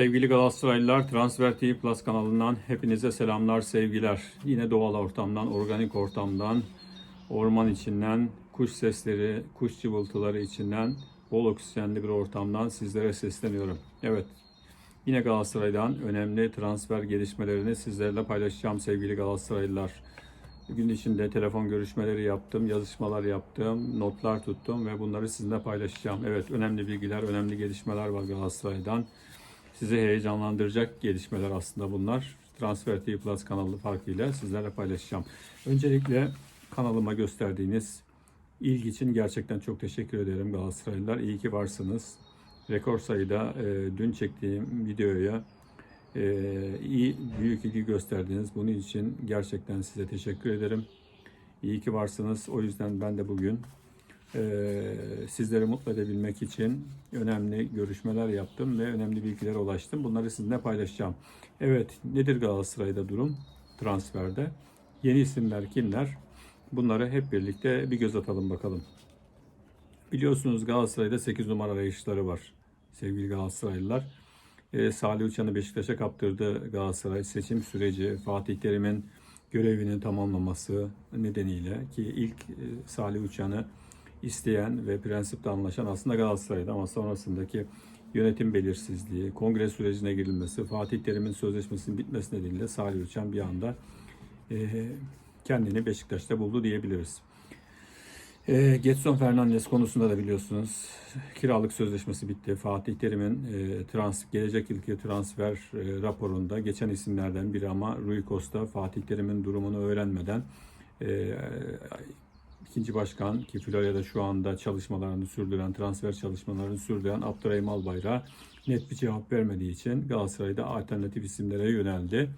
Sevgili Galatasaraylılar, Transfer TV Plus kanalından hepinize selamlar, sevgiler. Yine doğal ortamdan, organik ortamdan, orman içinden, kuş sesleri, kuş cıvıltıları içinden, bol oksijenli bir ortamdan sizlere sesleniyorum. Evet, yine Galatasaray'dan önemli transfer gelişmelerini sizlerle paylaşacağım sevgili Galatasaraylılar. Gün içinde telefon görüşmeleri yaptım, yazışmalar yaptım, notlar tuttum ve bunları sizinle paylaşacağım. Evet, önemli bilgiler, önemli gelişmeler var Galatasaray'dan. Sizi heyecanlandıracak gelişmeler aslında bunlar. Transfer TV Plus kanalı farkıyla sizlerle paylaşacağım. Öncelikle kanalıma gösterdiğiniz ilgi için gerçekten çok teşekkür ederim Galatasaraylılar. İyi ki varsınız. Rekor sayıda e, dün çektiğim videoya e, iyi büyük ilgi gösterdiniz. Bunun için gerçekten size teşekkür ederim. İyi ki varsınız. O yüzden ben de bugün sizleri mutlu edebilmek için önemli görüşmeler yaptım ve önemli bilgilere ulaştım. Bunları sizinle paylaşacağım. Evet, nedir Galatasaray'da durum transferde? Yeni isimler kimler? Bunları hep birlikte bir göz atalım bakalım. Biliyorsunuz Galatasaray'da 8 numara arayışları var sevgili Galatasaraylılar. Ee, Salih Uçan'ı Beşiktaş'a kaptırdı Galatasaray. Seçim süreci, Fatih Terim'in görevinin tamamlaması nedeniyle ki ilk e, Salih Uçan'ı isteyen ve prensipte anlaşan aslında Galatasaray'dı ama sonrasındaki yönetim belirsizliği, kongre sürecine girilmesi, Fatih Terim'in sözleşmesinin bitmesi nedeniyle Salih Uçan bir anda e, kendini Beşiktaş'ta buldu diyebiliriz. E, Getson Fernandes konusunda da biliyorsunuz kiralık sözleşmesi bitti. Fatih Terim'in e, trans, gelecek yılki transfer e, raporunda geçen isimlerden biri ama Rui Costa Fatih Terim'in durumunu öğrenmeden e, ikinci başkan ki Florya'da şu anda çalışmalarını sürdüren, transfer çalışmalarını sürdüren Abdurrahim Albayrak net bir cevap vermediği için Galatasaray'da alternatif isimlere yöneldi.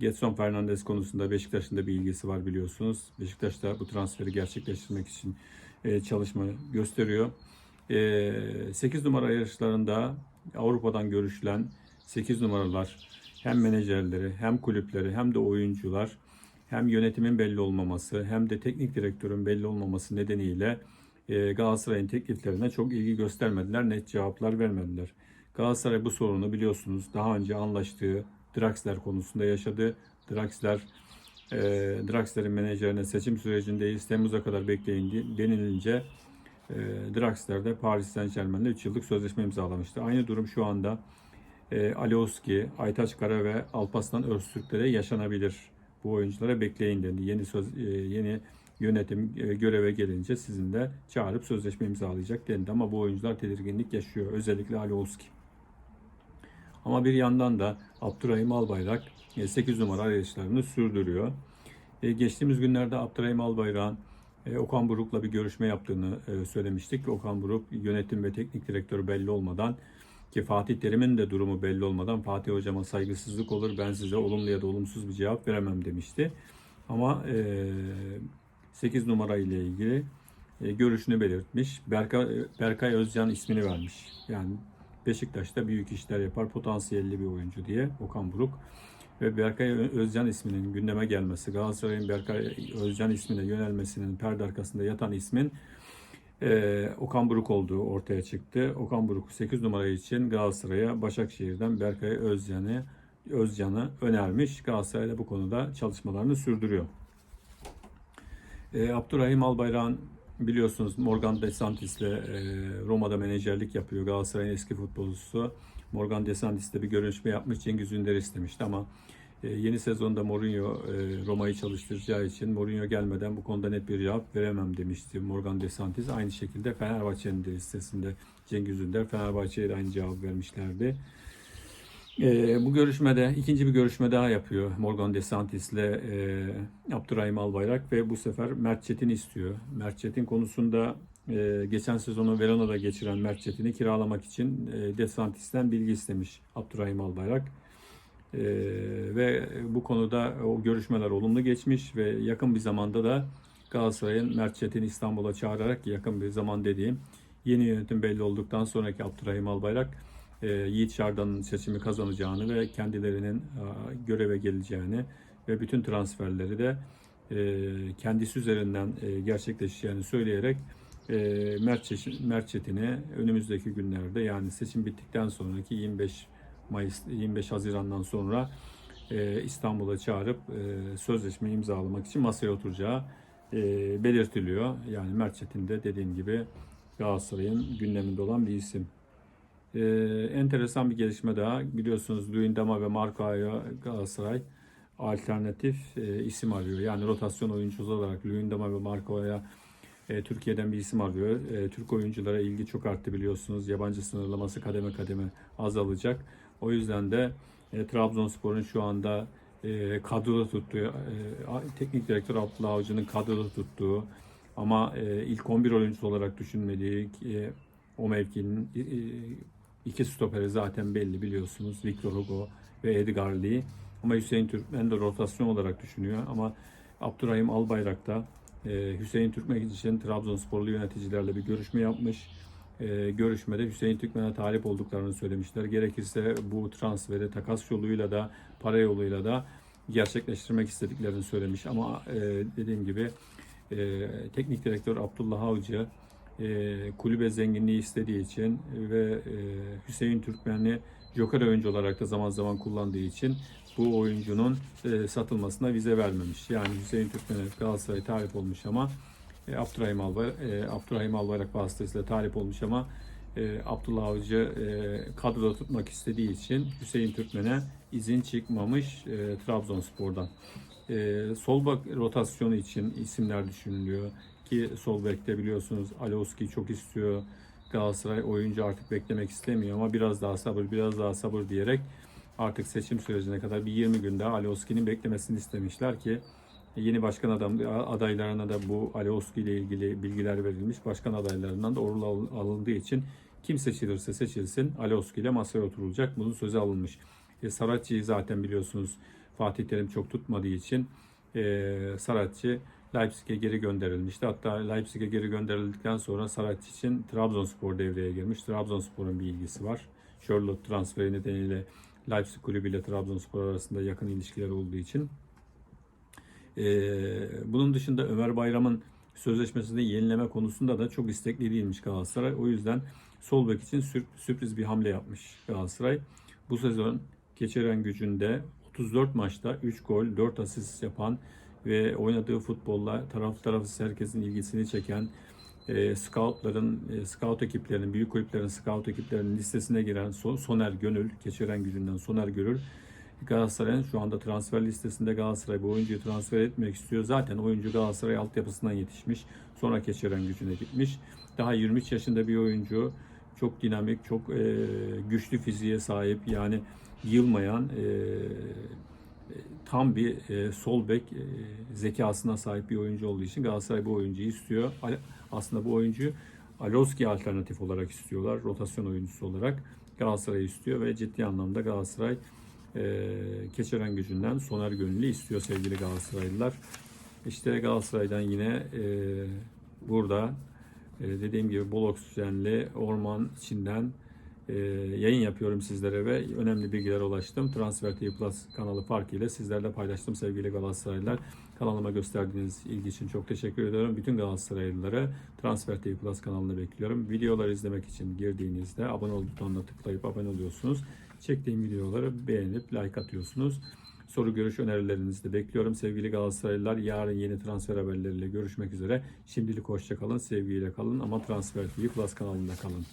Getson Fernandes konusunda Beşiktaş'ın da bir ilgisi var biliyorsunuz. Beşiktaş da bu transferi gerçekleştirmek için e, çalışma gösteriyor. E, 8 numara yarışlarında Avrupa'dan görüşülen 8 numaralar hem menajerleri hem kulüpleri hem de oyuncular hem yönetimin belli olmaması hem de teknik direktörün belli olmaması nedeniyle e, Galatasaray'ın tekliflerine çok ilgi göstermediler, net cevaplar vermediler. Galatasaray bu sorunu biliyorsunuz daha önce anlaştığı Draxler konusunda yaşadı. Draxler e, Draxler'in menajerine seçim sürecindeyiz. Temmuz'a kadar bekleyin denilince e, Draxler de Paris Saint Germain'le 3 yıllık sözleşme imzalamıştı. Aynı durum şu anda e, Alioski, Aytaç Kara ve Alpaslan Öztürk'te de yaşanabilir. Bu oyunculara bekleyin dedi. Yeni söz, e, yeni yönetim e, göreve gelince sizin de çağırıp sözleşme imzalayacak dendi. Ama bu oyuncular tedirginlik yaşıyor. Özellikle Alioski. Ama bir yandan da Abdurrahim Albayrak 8 numara arayışlarını sürdürüyor. E, geçtiğimiz günlerde Abdurrahim Albayrak'ın e, Okan Buruk'la bir görüşme yaptığını e, söylemiştik. Okan Buruk yönetim ve teknik direktörü belli olmadan ki Fatih Terim'in de durumu belli olmadan Fatih Hocam'a saygısızlık olur ben size olumlu ya da olumsuz bir cevap veremem demişti. Ama 8 numara ile ilgili görüşünü belirtmiş. Berkay, Berkay Özcan ismini vermiş. Yani Beşiktaş'ta büyük işler yapar, potansiyelli bir oyuncu diye Okan Buruk. Ve Berkay Özcan isminin gündeme gelmesi, Galatasaray'ın Berkay Özcan ismine yönelmesinin perde arkasında yatan ismin e, Okan Buruk olduğu ortaya çıktı. Okan Buruk 8 numara için Galatasaray'a Başakşehir'den Berkay Özcan'ı Özcan'ı önermiş. Galatasaray da bu konuda çalışmalarını sürdürüyor. E, Abdurrahim Albayrak'ın biliyorsunuz Morgan Desantis'le e, Roma'da menajerlik yapıyor. Galatasaray'ın eski futbolcusu. Morgan Desantis'le bir görüşme yapmış. Cengiz Ünder istemişti ama yeni sezonda Mourinho e, Roma'yı çalıştıracağı için Mourinho gelmeden bu konuda net bir cevap veremem demişti Morgan Desantis. Aynı şekilde Fenerbahçe'nin de listesinde Cengiz Ünder Fenerbahçe'ye de aynı cevap vermişlerdi. E, bu görüşmede ikinci bir görüşme daha yapıyor Morgan Desantis ile e, Abdurrahim Albayrak ve bu sefer Mert Çetin istiyor. Mert Çetin konusunda e, geçen sezonu Verona'da geçiren Mert Çetin'i kiralamak için e, Desantis'ten bilgi istemiş Abdurrahim Albayrak. E, ve bu konuda o görüşmeler olumlu geçmiş ve yakın bir zamanda da Galatasaray'ın Mert Çetin'i İstanbul'a çağırarak yakın bir zaman dediğim yeni yönetim belli olduktan sonraki Abdurrahim Albayrak e, Yiğit Şardan'ın seçimi kazanacağını ve kendilerinin e, göreve geleceğini ve bütün transferleri de e, kendisi üzerinden e, gerçekleşeceğini söyleyerek Mert, Mert Çetin'i önümüzdeki günlerde yani seçim bittikten sonraki 25 Mayıs 25 Haziran'dan sonra e, İstanbul'a çağırıp e, sözleşme imzalamak için masaya oturacağı e, belirtiliyor. Yani Mert Çetin de dediğim gibi Galatasaray'ın gündeminde olan bir isim. E, enteresan bir gelişme daha. Biliyorsunuz Luyendama ve Marco'ya Galatasaray alternatif e, isim arıyor. Yani rotasyon oyuncusu olarak Luyendama ve Marco'ya e, Türkiye'den bir isim arıyor. E, Türk oyunculara ilgi çok arttı biliyorsunuz. Yabancı sınırlaması kademe kademe azalacak. O yüzden de e, Trabzonspor'un şu anda e, kadroda tuttuğu, e, teknik direktör Abdullah Avcı'nın kadroda tuttuğu ama e, ilk 11 oyuncusu olarak düşünmediği e, o mevkinin e, iki stoperi zaten belli biliyorsunuz. Victor Hugo ve Edgar Lee. Ama Hüseyin Türkmen de rotasyon olarak düşünüyor. Ama Abdurrahim Albayrak da e, Hüseyin Türkmen için Trabzonsporlu yöneticilerle bir görüşme yapmış. E, görüşmede Hüseyin Türkmen'e talip olduklarını söylemişler. Gerekirse bu transferi takas yoluyla da para yoluyla da gerçekleştirmek istediklerini söylemiş. Ama e, dediğim gibi e, teknik direktör Abdullah Avcı kulübe zenginliği istediği için ve Hüseyin Türkmen'i joker oyuncu olarak da zaman zaman kullandığı için bu oyuncunun satılmasına vize vermemiş. Yani Hüseyin Türkmen'e Galatasaray talip olmuş ama e, Abdurrahim, Albay, e, Abdurrahim Albayrak vasıtasıyla talip olmuş ama e, Abdullah Avcı e, kadroda tutmak istediği için Hüseyin Türkmen'e izin çıkmamış e, Trabzonspor'dan. E, sol bak rotasyonu için isimler düşünülüyor ki sol bekte biliyorsunuz Alioski çok istiyor. Galatasaray oyuncu artık beklemek istemiyor ama biraz daha sabır, biraz daha sabır diyerek artık seçim sürecine kadar bir 20 gün daha Alioski'nin beklemesini istemişler ki yeni başkan adam adaylarına da bu Alioski ile ilgili bilgiler verilmiş. Başkan adaylarından da orul alındığı için kim seçilirse seçilsin Alioski ile masaya oturulacak. Bunun sözü alınmış. E, Saratçı'yı zaten biliyorsunuz Fatih Terim çok tutmadığı için e, Saratçı Leipzig'e geri gönderilmişti. Hatta Leipzig'e geri gönderildikten sonra Saratçı için Trabzonspor devreye girmiş. Trabzonspor'un bir ilgisi var. Charlotte transferi nedeniyle Leipzig kulübü ile Trabzonspor arasında yakın ilişkiler olduğu için. Ee, bunun dışında Ömer Bayram'ın sözleşmesini yenileme konusunda da çok istekli değilmiş Galatasaray. O yüzden sol bek için sür- sürpriz bir hamle yapmış Galatasaray. Bu sezon geçiren gücünde 34 maçta 3 gol, 4 asist yapan ve oynadığı futbolla taraf tarafsız herkesin ilgisini çeken e, scoutların, e, scout ekiplerinin, büyük kulüplerin scout ekiplerinin listesine giren So- Soner Gönül, geçiren gücünden Soner Gönül Galatasaray'ın şu anda transfer listesinde Galatasaray bu oyuncuyu transfer etmek istiyor. Zaten oyuncu Galatasaray altyapısından yetişmiş. Sonra geçiren gücüne gitmiş. Daha 23 yaşında bir oyuncu. Çok dinamik, çok e, güçlü fiziğe sahip. Yani yılmayan e, tam bir e, sol bek e, zekasına sahip bir oyuncu olduğu için Galatasaray bu oyuncuyu istiyor. Aslında bu oyuncuyu Alioski alternatif olarak istiyorlar. Rotasyon oyuncusu olarak Galatasaray istiyor ve ciddi anlamda Galatasaray e, Keçören gücünden Soner Gönüllü istiyor sevgili Galatasaraylılar. İşte Galatasaray'dan yine e, burada e, dediğim gibi bol oksijenli orman içinden yayın yapıyorum sizlere ve önemli bilgiler ulaştım. Transfer TV Plus kanalı farkı ile sizlerle paylaştım sevgili Galatasaraylılar. Kanalıma gösterdiğiniz ilgi için çok teşekkür ediyorum. Bütün Galatasaraylıları Transfer TV Plus kanalına bekliyorum. Videoları izlemek için girdiğinizde abone ol butonuna tıklayıp abone oluyorsunuz. Çektiğim videoları beğenip like atıyorsunuz. Soru görüş önerilerinizi de bekliyorum. Sevgili Galatasaraylılar yarın yeni transfer haberleriyle görüşmek üzere. Şimdilik hoşça kalın, sevgiyle kalın ama Transfer TV Plus kanalında kalın.